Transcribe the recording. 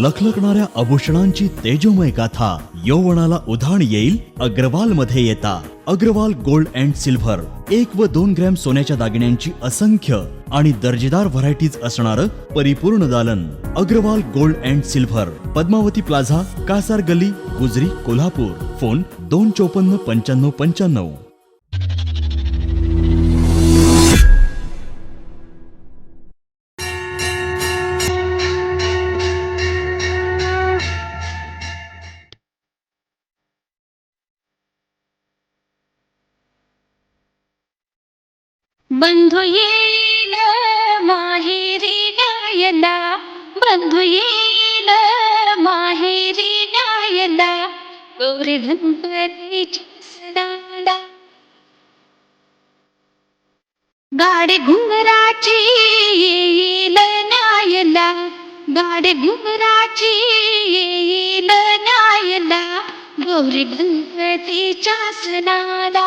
लखलखणाऱ्या आभूषणांची तेजोमय गाथा यौवनाला उधाण येईल अग्रवाल मध्ये येता. अग्रवाल गोल्ड अँड सिल्व्हर एक व दोन ग्रॅम सोन्याच्या दागिन्यांची असंख्य आणि दर्जेदार व्हरायटीज असणार परिपूर्ण दालन. Agrawal gold and silver Padmavati plaza Kasar Galli Gujari Kolhapur. Phone दोन चोपन्न पंच्याण्णव पंच्याण्णव. बंधू येईल माहेरी गायला बंधू येईल माहेरी गायला गौरी गणपतीची सणाला गाडी घुंगराची येईल नायला गाडी घुंगराची येईल नायला गौरी गणपतीच्या सणाला